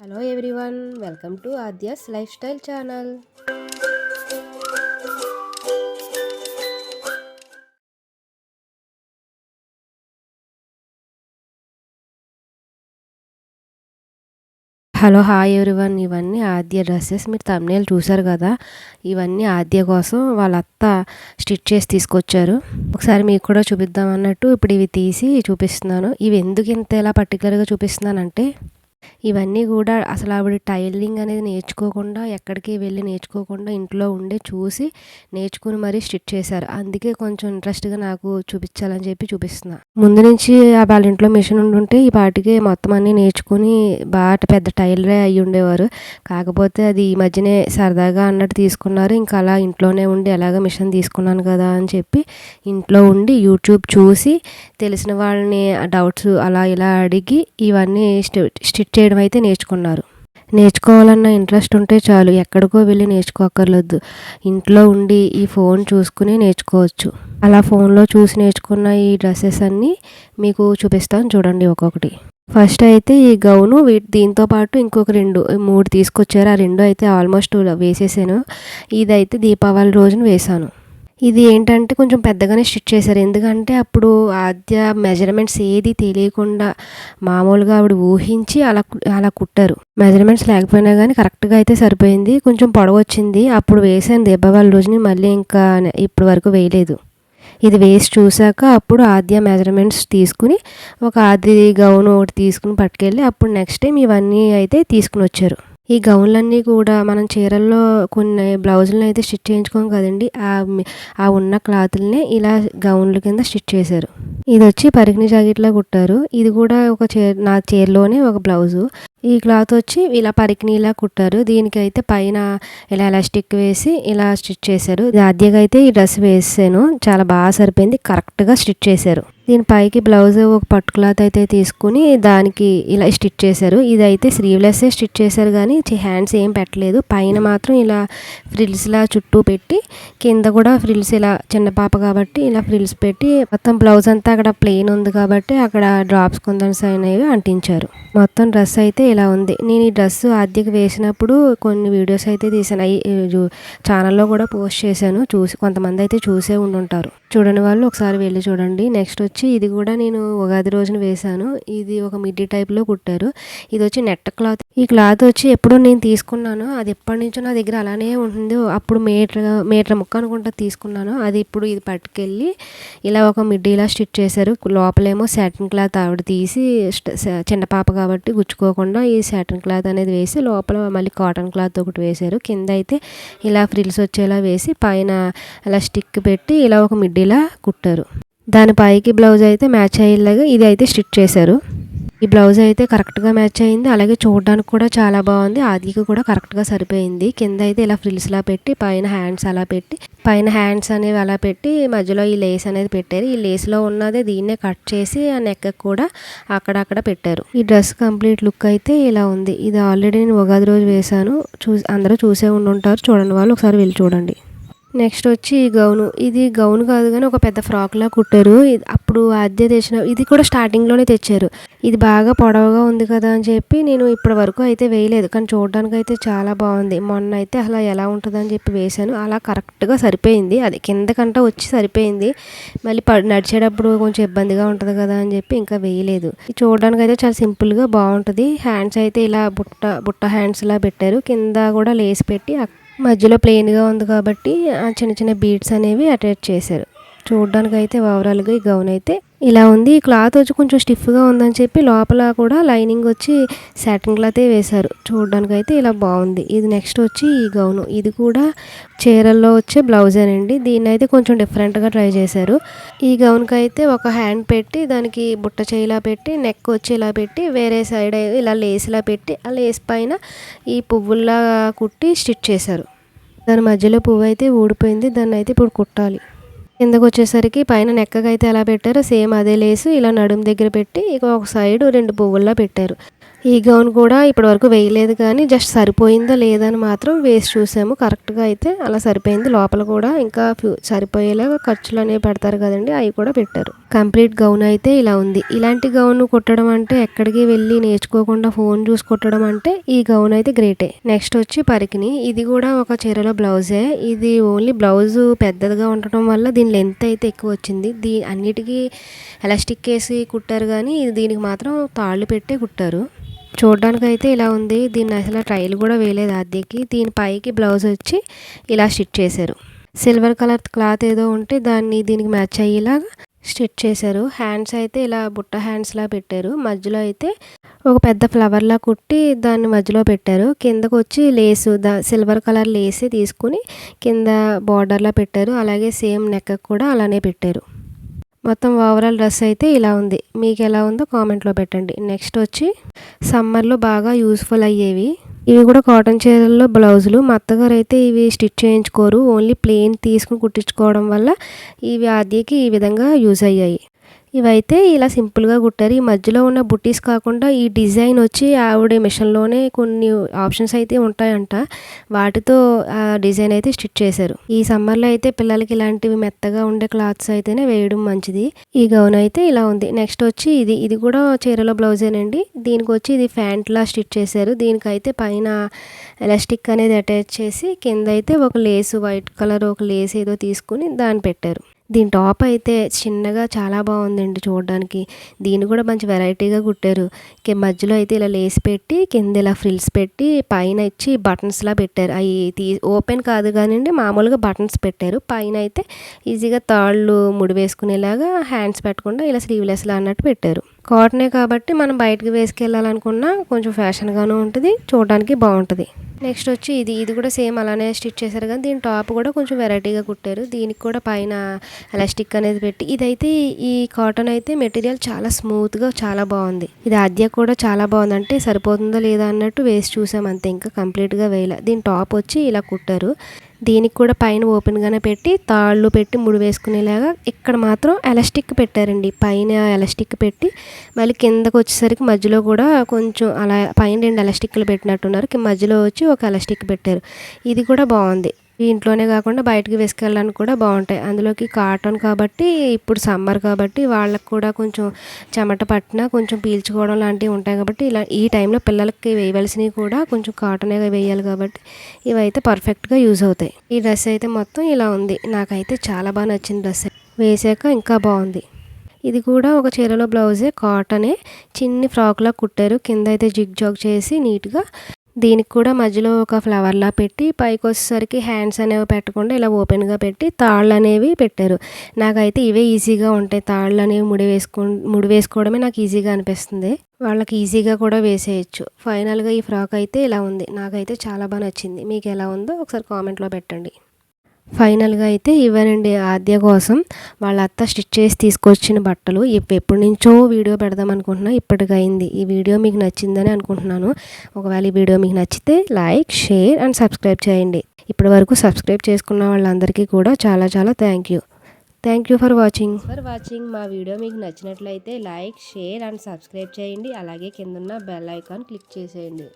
Hello everyone welcome to Aadya's lifestyle channel hello hi everyone ఇవన్నీ Aadya dresses. మీరు thumbnail చూసారు కదా? ఇవన్నీ ఆద్య కోసం వాళ్ళ అత్త స్టిచ్ చేసి తీసుకొచ్చారు. ఒకసారి మీకు కూడా చూపిద్దాం అన్నట్టు ఇప్పుడు ఇవి తీసి చూపిస్తున్నాను. ఇవి ఎందుకు ఇంత ఇలా పర్టికులర్గా చూపిస్తున్నానంటే ఇవన్నీ కూడా అసలు ఆవిడ టైలరింగ్ అనేది నేర్చుకోకుండా ఎక్కడికి వెళ్ళి నేర్చుకోకుండా ఇంట్లో ఉండే చూసి నేర్చుకుని మరీ స్టిచ్ చేశారు. అందుకే కొంచెం ఇంట్రెస్ట్గా నాకు చూపించాలని చెప్పి చూపిస్తున్నా. ముందు నుంచి వాళ్ళ ఇంట్లో మిషన్ ఉండుంటే ఈ పాటికి మొత్తం అన్నీ నేర్చుకుని బాగా పెద్ద టైలరే అయ్యి ఉండేవారు. కాకపోతే అది ఈ మధ్యనే సరదాగా అన్నట్టు తీసుకున్నారు. ఇంకా అలా ఇంట్లోనే ఉండి ఎలాగ మిషన్ తీసుకున్నాను కదా అని చెప్పి ఇంట్లో ఉండి యూట్యూబ్ చూసి తెలిసిన వాళ్ళని డౌట్స్ అలా ఇలా అడిగి ఇవన్నీ స్టిచ్ చేయడం అయితే నేర్చుకున్నారు. నేర్చుకోవాలన్న ఇంట్రెస్ట్ ఉంటే చాలు. ఎక్కడికో వెళ్ళి నేర్చుకోక్కర్లేదు. ఇంట్లో ఉండి ఈ ఫోన్ చూసుకుని నేర్చుకోవచ్చు. అలా ఫోన్లో చూసి నేర్చుకున్న ఈ డ్రెస్సెస్ అన్నీ మీకు చూపిస్తాను చూడండి ఒక్కొక్కటి. ఫస్ట్ అయితే ఈ గౌను వీటి దీంతో పాటు ఇంకొక రెండు మూడు తీసుకొచ్చారు. ఆ రెండు అయితే ఆల్మోస్ట్ వేసేసాను. ఇదైతే దీపావళి రోజున వేశాను. ఇది ఏంటంటే కొంచెం పెద్దగానే స్టిచ్ చేశారు. ఎందుకంటే అప్పుడు ఆద్య మెజర్మెంట్స్ ఏది తెలియకుండా మామూలుగా ఆవిడ ఊహించి అలా అలా కుట్టారు. మెజర్మెంట్స్ లేకపోయినా కానీ కరెక్ట్గా అయితే సరిపోయింది. కొంచెం పొడవు వచ్చింది అప్పుడు వేసాను దీపావళి రోజుని మళ్ళీ ఇంకా ఇప్పటి వరకు వేయలేదు. ఇది వేసి చూసాక అప్పుడు ఆద్య మెజర్మెంట్స్ తీసుకుని ఒక ఆది గౌన్ ఒకటి తీసుకుని పట్టుకెళ్ళి అప్పుడు నెక్స్ట్ టైం ఇవన్నీ అయితే తీసుకుని వచ్చారు. ఈ గౌన్లన్నీ కూడా మనం చీరల్లో కొన్ని బ్లౌజులను అయితే స్టిచ్ చేయించుకోం కదండి. ఆ ఆ ఉన్న క్లాతుల్ని ఇలా గౌన్ల కింద స్టిచ్ చేశారు. ఇది వచ్చి పరిగిణి జాకెట్లో కుట్టారు. ఇది కూడా ఒక చీర నా చీరలోనే ఒక బ్లౌజు. ఈ క్లాత్ వచ్చి ఇలా పరికినీలా కుట్టారు. దీనికైతే పైన ఇలా ఎలాస్టిక్ వేసి ఇలా స్టిచ్ చేశారు. ఆద్యగా అయితే ఈ డ్రెస్ వేసాను. చాలా బాగా సరిపోయింది. కరెక్ట్గా స్టిచ్ చేశారు. దీని పైకి బ్లౌజ్ ఒక పట్టు క్లాత్ అయితే తీసుకుని దానికి ఇలా స్టిచ్ చేశారు. ఇదైతే స్లీవ్లెస్సే స్టిచ్ చేశారు కానీ హ్యాండ్స్ ఏం పెట్టలేదు. పైన మాత్రం ఇలా ఫ్రిల్స్లా చుట్టూ పెట్టి కింద కూడా ఫ్రిల్స్ ఇలా చిన్న పాప కాబట్టి ఇలా ఫ్రిల్స్ పెట్టి మొత్తం బ్లౌజ్ అంతా అక్కడ ప్లెయిన్ ఉంది కాబట్టి అక్కడ డ్రాప్స్ కొందన్స్ అనేవి అంటించారు. మొత్తం డ్రెస్ అయితే ఇలా ఉంది. నేను ఈ డ్రెస్ ఆద్యకి వేసినప్పుడు కొన్ని వీడియోస్ అయితే తీసాను అవి ఛానల్లో కూడా పోస్ట్ చేశాను. చూసి కొంతమంది అయితే చూసే ఉండుంటారు. చూడని వాళ్ళు ఒకసారి వెళ్ళి చూడండి. నెక్స్ట్ వచ్చి ఇది కూడా నేను ఉగాది రోజున వేశాను. ఇది ఒక మిడ్డీ టైప్లో కుట్టారు. ఇది వచ్చి నెట్ క్లాత్. ఈ క్లాత్ వచ్చి ఎప్పుడో నేను తీసుకున్నాను అది ఎప్పటి నుంచో నా దగ్గర అలానే ఉంటుంది అప్పుడు మీటర్ మీటర్ ముక్క అనుకుంటా తీసుకున్నాను అది ఇప్పుడు ఇది పట్టుకెళ్ళి ఇలా ఒక మిడ్డీలా స్టిచ్ చేశారు. లోపలేమో సాటిన్ క్లాత్ ఆవిడ తీసి చిన్న పాప కాబట్టి గుచ్చుకోకుండా ఈ సాటిన్ క్లాత్ అనేది వేసి లోపల మళ్ళీ కాటన్ క్లాత్ ఒకటి వేశారు. కింద అయితే ఇలా ఫ్రిల్స్ వచ్చేలా వేసి పైన అలా స్టిక్ పెట్టి ఇలా ఒక మిడ్డీలా కుట్టారు. దాని పైకి బ్లౌజ్ అయితే మ్యాచ్ అయ్యేలాగా ఇది అయితే స్టిచ్ చేశారు. ఈ బ్లౌజ్ అయితే కరెక్ట్గా మ్యాచ్ అయింది. అలాగే చూడడానికి కూడా చాలా బాగుంది. ఆదికి కూడా కరెక్ట్గా సరిపోయింది. కింద అయితే ఇలా ఫ్రిల్స్లా పెట్టి పైన హ్యాండ్స్ అలా పెట్టి పైన హ్యాండ్స్ అనేవి అలా పెట్టి మధ్యలో ఈ లేస్ అనేది పెట్టారు. ఈ లేస్లో ఉన్నదే దీన్నే కట్ చేసి ఆ నెక్ కూడా అక్కడక్కడ పెట్టారు. ఈ డ్రెస్ కంప్లీట్ లుక్ అయితే ఇలా ఉంది. ఇది ఆల్రెడీ నేను ఉగాది రోజు వేశాను. చూ అందరూ చూసే ఉండి ఉంటారు చూడండి వాళ్ళు ఒకసారి వెళ్ళి చూడండి. నెక్స్ట్ వచ్చి ఈ గౌను. ఇది గౌన్ కాదు కానీ ఒక పెద్ద ఫ్రాక్లా కుట్టారు. అప్పుడు అద్దె తెచ్చిన ఇది కూడా స్టార్టింగ్లోనే తెచ్చారు. ఇది బాగా పొడవుగా ఉంది కదా అని చెప్పి నేను ఇప్పటి వరకు అయితే వేయలేదు. కానీ చూడడానికి అయితే చాలా బాగుంది. మొన్న అయితే అలా ఎలా ఉంటుందని చెప్పి వేశాను. అలా కరెక్ట్గా సరిపోయింది. అది కిందకంట వచ్చి సరిపోయింది. మళ్ళీ నడిచేటప్పుడు కొంచెం ఇబ్బందిగా ఉంటుంది కదా అని చెప్పి ఇంకా వేయలేదు. చూడడానికి అయితే చాలా సింపుల్గా బాగుంటుంది. హ్యాండ్స్ అయితే ఇలా బుట్ట బుట్ట హ్యాండ్స్లా పెట్టారు. కింద కూడా లేసి పెట్టి మధ్యలో ప్లెయిన్గా ఉంది కాబట్టి ఆ చిన్న చిన్న బీడ్స్ అనేవి అటాచ్ చేశారు. చూడడానికి అయితే ఓవరాల్గా ఈ గౌన్ అయితే ఇలా ఉంది. ఈ క్లాత్ వచ్చి కొంచెం స్టిఫ్గా ఉందని చెప్పి లోపల కూడా లైనింగ్ వచ్చి సాటిన్ క్లాతే వేశారు. చూడడానికి అయితే ఇలా బాగుంది. ఇది నెక్స్ట్ వచ్చి ఈ గౌను. ఇది కూడా చీరల్లో వచ్చే బ్లౌజేనండి దీన్ని అయితే కొంచెం డిఫరెంట్గా ట్రై చేశారు. ఈ గౌన్కి అయితే ఒక హ్యాండ్ పెట్టి దానికి బుట్ట చేయిలా పెట్టి నెక్ వచ్చి ఇలా పెట్టి వేరే సైడ్ ఇలా లేస్లా పెట్టి ఆ లేస్ పైన ఈ పువ్వుల్లా కుట్టి స్టిచ్ చేశారు. దాని మధ్యలో పువ్వు అయితే ఊడిపోయింది. దాన్ని అయితే ఇప్పుడు కుట్టాలి. కిందకు వచ్చేసరికి పైన అయితే ఎలా పెట్టారో సేమ్ అదే లేసు ఇలా నడుము దగ్గర పెట్టి ఇక ఒక సైడ్ రెండు పువ్వుల్లా పెట్టారు. ఈ గౌన్ కూడా ఇప్పటివరకు వేయలేదు కానీ జస్ట్ సరిపోయిందా లేదా అని మాత్రం వేసి చూసాము. కరెక్ట్గా అయితే అలా సరిపోయింది. లోపల కూడా ఇంకా ఫ్యూ- సరిపోయేలాగా ఖర్చులు అనేవి పెడతారు కదండి అవి కూడా పెట్టారు. కంప్లీట్ గౌన్ అయితే ఇలా ఉంది. ఇలాంటి గౌన్ కుట్టడం అంటే ఎక్కడికి వెళ్ళి నేర్చుకోకుండా ఫోన్ చూసి కుట్టడం అంటే ఈ గౌన్ అయితే గ్రేటే. నెక్స్ట్ వచ్చి పరికిని ఇది కూడా ఒక చీరలో బ్లౌజే. ఇది ఓన్లీ బ్లౌజ్ పెద్దదిగా ఉండటం వల్ల దీని లెంత్ అయితే ఎక్కువ వచ్చింది. దీ అన్నిటికీ ఎలాస్టిక్ వేసి కుట్టారు కానీ దీనికి మాత్రం తాళ్ళు పెట్టే కుట్టారు. చూడడానికి అయితే ఇలా ఉంది. దీన్ని అసలు ట్రైల్ కూడా వేయలేదు అద్దెకి దీని పైకి బ్లౌజ్ వచ్చి ఇలా స్టిచ్ చేశారు. సిల్వర్ కలర్ క్లాత్ ఏదో ఉంటే దాన్ని దీనికి మ్యాచ్ అయ్యేలాగా స్టిచ్ చేశారు. హ్యాండ్స్ అయితే ఇలా బుట్ట హ్యాండ్స్లా పెట్టారు. మధ్యలో అయితే ఒక పెద్ద ఫ్లవర్లా కుట్టి దాన్ని మధ్యలో పెట్టారు. కిందకు వచ్చి లేసు దా సిల్వర్ కలర్ లేసి తీసుకుని కింద బార్డర్లా పెట్టారు. అలాగే సేమ్ నెక్కకు కూడా అలానే పెట్టారు. మొత్తం ఓవరాల్ డ్రెస్ అయితే ఇలా ఉంది. మీకు ఎలా ఉందో కామెంట్లో పెట్టండి. నెక్స్ట్ వచ్చి సమ్మర్లో బాగా యూస్ఫుల్ అయ్యేవి. ఇవి కూడా కాటన్ చీరల్లో బ్లౌజులు. మా అత్తగారు అయితే ఇవి స్టిచ్ చేయించుకోరు. ఓన్లీ ప్లెయిన్ తీసుకుని కుట్టించుకోవడం వల్ల ఇవి ఆద్యకి ఈ విధంగా యూజ్ అయ్యాయి. ఇవైతే ఇలా సింపుల్గా కుట్టారు. ఈ మధ్యలో ఉన్న బుట్టీస్ కాకుండా ఈ డిజైన్ వచ్చి ఆవిడ మిషన్లోనే కొన్ని ఆప్షన్స్ అయితే ఉంటాయంట. వాటితో ఆ డిజైన్ అయితే స్టిచ్ చేశారు. ఈ సమ్మర్లో అయితే పిల్లలకి ఇలాంటివి మెత్తగా ఉండే క్లాత్స్ అయితేనే వేయడం మంచిది. ఈ గౌన్ అయితే ఇలా ఉంది. నెక్స్ట్ వచ్చి ఇది ఇది కూడా చీరలో బ్లౌజేనండి. దీనికి వచ్చి ఇది ఫ్యాంట్లా స్టిచ్ చేశారు. దీనికైతే పైన ఎలాస్టిక్ అనేది అటాచ్ చేసి కింద అయితే ఒక లేస్ వైట్ కలర్ ఒక లేస్ ఏదో తీసుకుని దాన్ని పెట్టారు. దీని టాప్ అయితే చిన్నగా చాలా బాగుందండి చూడడానికి. దీన్ని కూడా మంచి వెరైటీగా కుట్టారు. కి- మధ్యలో అయితే ఇలా లేస్ పెట్టి కింద ఇలా ఫ్రిల్స్ పెట్టి పైన ఇచ్చి బటన్స్లా పెట్టారు. అవి తీ ఓపెన్ కాదు కానివ్వండి మామూలుగా బటన్స్ పెట్టారు. పైన అయితే ఈజీగా తాళ్ళు ముడి వేసుకునేలాగా హ్యాండ్స్ పెట్టకుండా ఇలా స్లీవ్లెస్లా అన్నట్టు పెట్టారు. కాటనే కాబట్టి మనం బయటకు వేసుకెళ్ళాలనుకున్నా కొంచెం ఫ్యాషన్గాను ఉంటుంది చూడడానికి బాగుంటుంది. నెక్స్ట్ వచ్చి ఇది ఇది కూడా సేమ్ అలానే స్టిచ్ చేశారు కానీ దీని టాప్ కూడా కొంచెం వెరైటీగా కుట్టారు. దీనికి కూడా పైన ఎలాస్టిక్ అనేది పెట్టి ఇదైతే ఈ కాటన్ అయితే మెటీరియల్ చాలా స్మూత్గా చాలా బాగుంది. ఇది అద్య కూడా చాలా బాగుంది అంటే సరిపోతుందా లేదా అన్నట్టు వేసి చూసాం అంతే ఇంకా కంప్లీట్గా వేయలే. దీని టాప్ వచ్చి ఇలా కుట్టారు. దీనికి కూడా పైన ఓపెన్గానే పెట్టి తాళ్ళు పెట్టి ముడి వేసుకునేలాగా ఇక్కడ మాత్రం ఎలాస్టిక్ పెట్టారండి. పైన ఎలాస్టిక్ పెట్టి మళ్ళీ కిందకు వచ్చేసరికి మధ్యలో కూడా కొంచెం అలా పైన రెండు ఎలాస్టిక్లు పెట్టినట్టున్నారు. మధ్యలో వచ్చి ఒక ఎలాస్టిక్ పెట్టారు. ఇది కూడా బాగుంది. ఇంట్లోనే కాకుండా బయటకు వేసుకెళ్ళడానికి కూడా బాగుంటాయి. అందులోకి కాటన్ కాబట్టి ఇప్పుడు సమ్మర్ కాబట్టి వాళ్ళకి కూడా కొంచెం చెమట పట్టినా కొంచెం పీల్చుకోవడం లాంటివి ఉంటాయి కాబట్టి ఇలా ఈ టైంలో పిల్లలకి వేయవలసినవి కూడా కొంచెం కాటనే వేయాలి కాబట్టి ఇవైతే పర్ఫెక్ట్గా యూజ్ అవుతాయి. ఈ డ్రెస్ అయితే మొత్తం ఇలా ఉంది. నాకైతే చాలా బాగా నచ్చింది డ్రెస్. వేసాక ఇంకా బాగుంది. ఇది కూడా ఒక చీరలో బ్లౌజే కాటనే. చిన్ని ఫ్రాక్లా కుట్టారు. కింద అయితే జిగ్ జాగ్ చేసి నీట్గా దీనికి కూడా మధ్యలో ఒక ఫ్లవర్లా పెట్టి పైకి వచ్చేసరికి హ్యాండ్స్ అనేవి పెట్టకుండా ఇలా ఓపెన్గా పెట్టి తాళ్ళు అనేవి పెట్టారు. నాకైతే ఇవే ఈజీగా ఉంటాయి. తాళ్ళు అనేవి ముడి వేసుకో ముడి వేసుకోవడమే నాకు ఈజీగా అనిపిస్తుంది. వాళ్ళకి ఈజీగా కూడా వేసేయచ్చు. ఫైనల్గా ఈ ఫ్రాక్ అయితే ఇలా ఉంది. నాకైతే చాలా బాగా నచ్చింది. మీకు ఎలా ఉందో ఒకసారి కామెంట్లో పెట్టండి. ఫైనల్గా అయితే ఇవ్వనండి ఆద్య కోసం. వాళ్ళ అత్త స్టిచ్ చేసి తీసుకొచ్చిన బట్టలు. ఎప్పటి నుంచో వీడియో పెడదాం అనుకుంటున్నా. ఇప్పటికైంది. ఈ వీడియో మీకు నచ్చిందని అనుకుంటున్నాను. ఒకవేళ ఈ వీడియో మీకు నచ్చితే లైక్ షేర్ అండ్ సబ్స్క్రైబ్ చేయండి. ఇప్పటి వరకు సబ్స్క్రైబ్ చేసుకున్న వాళ్ళందరికీ కూడా చాలా చాలా thank you. Thank you for watching. For watching మా వీడియో మీకు నచ్చినట్లయితే లైక్ షేర్ అండ్ సబ్స్క్రైబ్ చేయండి. అలాగే కిందన్న బెల్ ఐకాన్ క్లిక్ చేసేయండి.